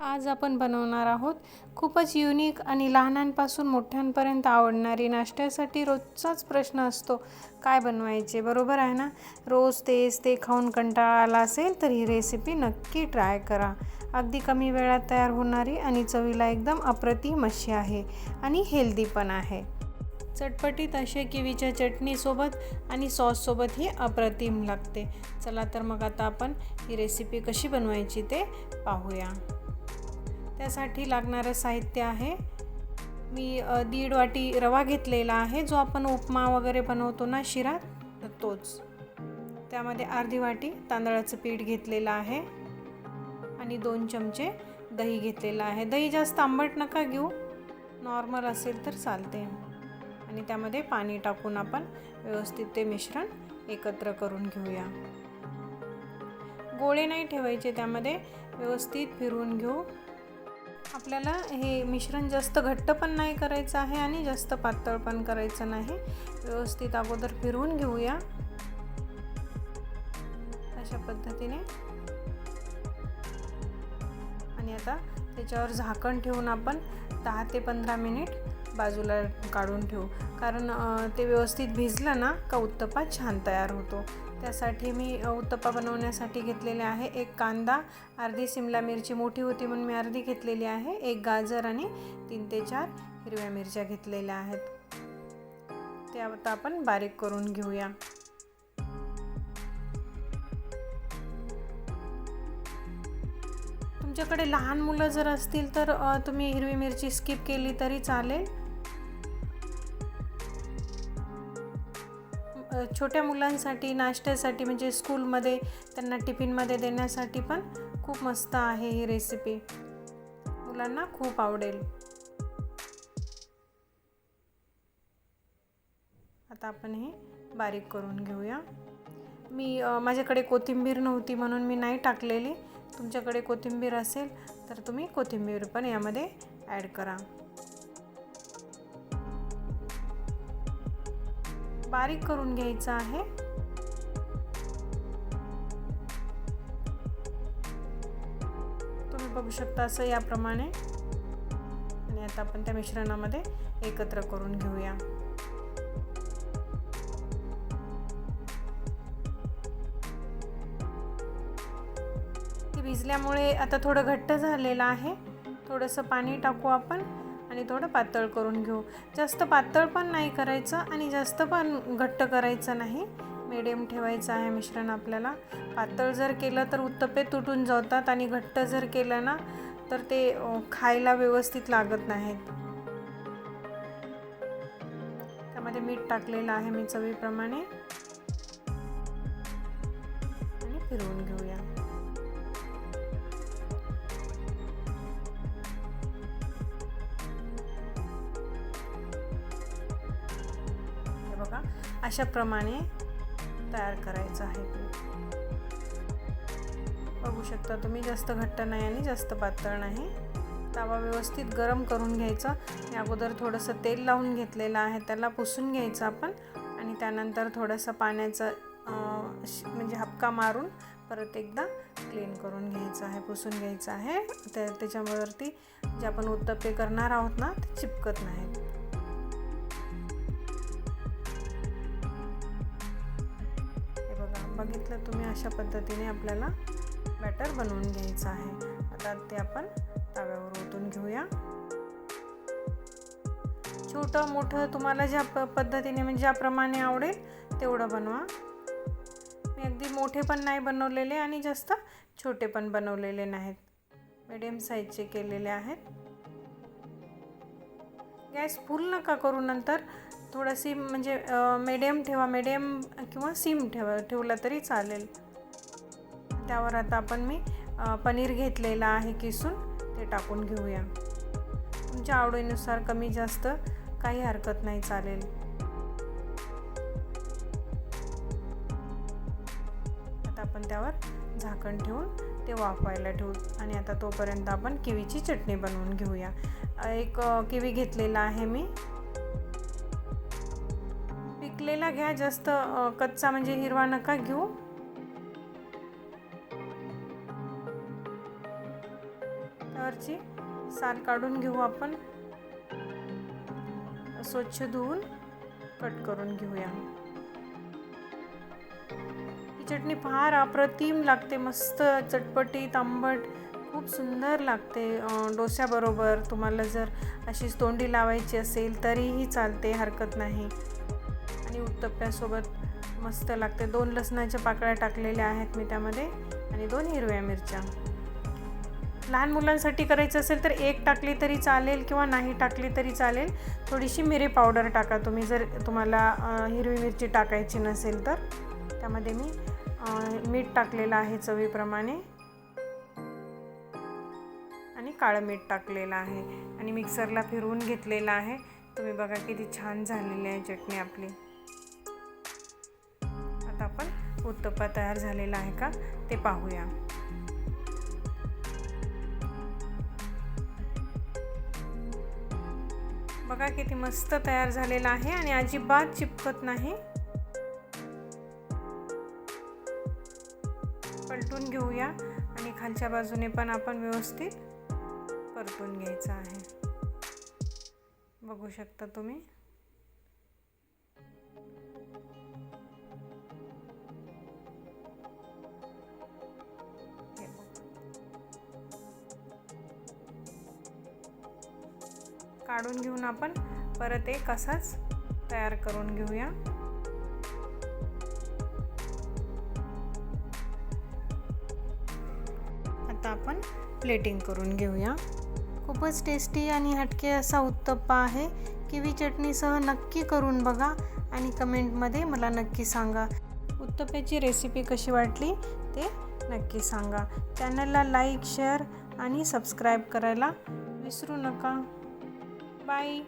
आज आपण बनवणार आहोत खूपच युनिक आणि लहानांपासून मोठ्यांपर्यंत आवडणारी नाश्त्यासाठी रोजचाच प्रश्न असतो काय बनवायचे? बरोबर आहे ना? रोज तेच ते खाऊन कंटाळा आला असेल तर ही रेसिपी नक्की ट्राय करा. अगदी कमी वेळात तयार होणारी आणि चवीला एकदम अप्रतिम अशी आहे आणि हेल्दी पण आहे. चटपटीत असे किवीच्या चटणीसोबत आणि सॉससोबत ही अप्रतिम लागते. चला तर मग आता आपण ही रेसिपी कशी बनवायची ते पाहूया. त्यासाठी लागणारं साहित्य आहे. मी दीड वाटी रवा घेतलेला आहे जो आपण उपमा वगैरे बनवतो ना शिरा तोच. त्यामध्ये अर्धी वाटी तांदळाचं पीठ घेतलेलं आहे आणि दोन चमचे दही घेतलेलं आहे. दही जास्त आंबट नका घेऊ नॉर्मल असेल तर चालते. आणि त्यामध्ये पाणी टाकून आपण व्यवस्थित ते मिश्रण एकत्र करून घेऊया. गोळे नाही ठेवायचे त्यामध्ये व्यवस्थित फिरवून घेऊ. आपल्याला हे मिश्रण जास्त घट्ट पण नाही करायचं आहे आणि जास्त पातळ पण करायचं नाही. व्यवस्थित अगोदर फिरवून घेऊया. अशा पद्धतीने. आणि आता त्याच्यावर झाकण ठेवून आपण दहा ते पंधरा मिनिट बाजूला काढून ठेवू. कारण ते व्यवस्थित भिजलं ना का उत्तपा छान तयार होतो. त्यासाठी मी उत्तप्पा बनवण्यासाठी घेतलेले आहे एक कांदा अर्धी सिमला मिरची मोठी होती म्हणून मी अर्धी घेतलेली आहे एक गाजर आणि तीन ते चार हिरव्या मिरच्या घेतलेल्या आहेत. ते आता आपण बारीक करून घेऊया. तुमच्याकडे लहान मुलं जर असतील तर तुम्ही हिरवी मिरची स्किप केली तरी चालेल. छोट्या मुलांसाठी नाश्त्यासाठी म्हणजे स्कूलमध्ये त्यांना टिफिनमध्ये देण्यासाठी पण खूप मस्त आहे ही रेसिपी मुलांना खूप आवडेल. आता आपण हे बारीक करून घेऊया. मी माझ्याकडे कोथिंबीर नव्हती म्हणून मी नाही टाकलेली. तुमच्याकडे कोथिंबीर असेल तर तुम्ही कोथिंबीर पण यामध्ये ॲड करा. बारीक करून घ्यायचं आहे. तुम्ही बघू शकता असं याप्रमाणे. आणि आता आपण त्या मिश्रणामध्ये एकत्र करून घेऊया. ते भिजल्यामुळे आता थोडं घट्ट झालेलं आहे. थोडंसं पाणी टाकू आपण. आणि थोडं पातळ करून घेऊ. जास्त पातळ पण नाही करायचं आणि जास्त पण घट्ट करायचं नाही. मिडियम ठेवायचं आहे मिश्रण आपल्याला. पातळ जर केलं तर उत्तपे तुटून जातात आणि घट्ट जर केलं ना तर ते खायला व्यवस्थित लागत नाहीत. त्यामध्ये मीठ टाकलेलं आहे मी चवीप्रमाणे. आणि फिरवून घेऊया. अशाप्रमाणे तयार करायचं आहे. बघू शकता तुम्ही जास्त घट्ट नाही आणि जास्त पातळ नाही. तवा व्यवस्थित गरम करून घ्यायचा. मी अगोदर थोडंसं तेल लावून घेतलेलं आहे त्याला पुसून घ्यायचं आपण. आणि त्यानंतर थोडंसं पाण्याचं म्हणजे हपका मारून परत एकदा क्लीन करून घ्यायचं आहे पुसून घ्यायचं आहे. त्या त्याच्यावरती जे आपण उत्तप्पे करणार आहोत ना ते चिपकत नाहीत. बघितलं तुम्ही अशा पद्धतीने आपल्याला बॅटर बनवून घ्यायचं आहे. आता ते आपण तव्यावर ओतून घेऊया. छोटं मोठं तुम्हाला ज्या प पद्धतीने म्हणजे ज्याप्रमाणे आवडेल तेवढं बनवा. मी अगदी मोठे पण नाही बनवलेले आणि जास्त छोटे पण बनवलेले नाहीत. मिडियम साईजचे केलेले आहेत. गॅस फुल नका करू नंतर. थोडंशी म्हणजे मिडियम ठेवा मिडियम किंवा सिम ठेवा ठेवला तरी चालेल. त्यावर आता आपण मी पनीर घेतलेलं आहे किसून ते टाकून घेऊया. तुमच्या आवडीनुसार कमी जास्त काही हरकत नाही चालेल. आता आपण त्यावर झाकण ठेवून ते वाफवायला ठेवू. आणि आता तोपर्यंत आपण किवीची चटणी बनवून घेऊया. एक किवी घेतलेला आहे मी. पिकलेला घ्या जास्त कच्चा म्हणजे हिरवा नका घेऊ. वरची साल काढून घेऊ आपण. स्वच्छ धुवून कट करून घेऊया. ही चटणी फार अप्रतिम लागते मस्त चटपटीत आंबट खूप सुंदर लागते. डोस्याबरोबर तुम्हाला जर अशीच तोंडी लावायची असेल तरीही चालते हरकत नाही. भाजी उत्तप्प्यासोबत मस्त लागते. दोन लसणाच्या पाकळ्या टाकलेल्या आहेत मी त्यामध्ये आणि दोन हिरव्या मिरच्या. लहान मुलांसाठी करायचं असेल तर एक टाकली तरी चालेल किंवा नाही टाकली तरी चालेल. थोडीशी मिरी पावडर टाका तुम्ही. जर तुम्हाला हिरवी मिरची टाकायची नसेल तर. त्यामध्ये मी मीठ टाकलेलं आहे चवीप्रमाणे. आणि काळं मीठ टाकलेलं आहे. आणि मिक्सरला फिरवून घेतलेलं आहे. तुम्ही बघा किती छान झालेली आहे चटणी आपली. आपण उत्तप्पा तयार झालेला आहे का ते पाहूया. बघा किती मस्त तयार झालेला आहे आणि अजिबात चिपकत नाही. पलटून घेऊया आणि खालच्या बाजूने पण आपण व्यवस्थित परतून घ्यायचं आहे. बघू शकता तुम्ही. काढून घेऊन आपण परत एक असाच तयार करून घेऊया. आता आपण प्लेटिंग करून घेऊया. खूपच टेस्टी आणि हटके असा उत्तप्पा आहे. किवी चटणीसह नक्की करून बघा आणि कमेंटमध्ये मला नक्की सांगा. उत्तप्प्याची रेसिपी कशी वाटली ते नक्की सांगा. चॅनलला लाईक शेअर आणि सबस्क्राईब करायला विसरू नका. Bye.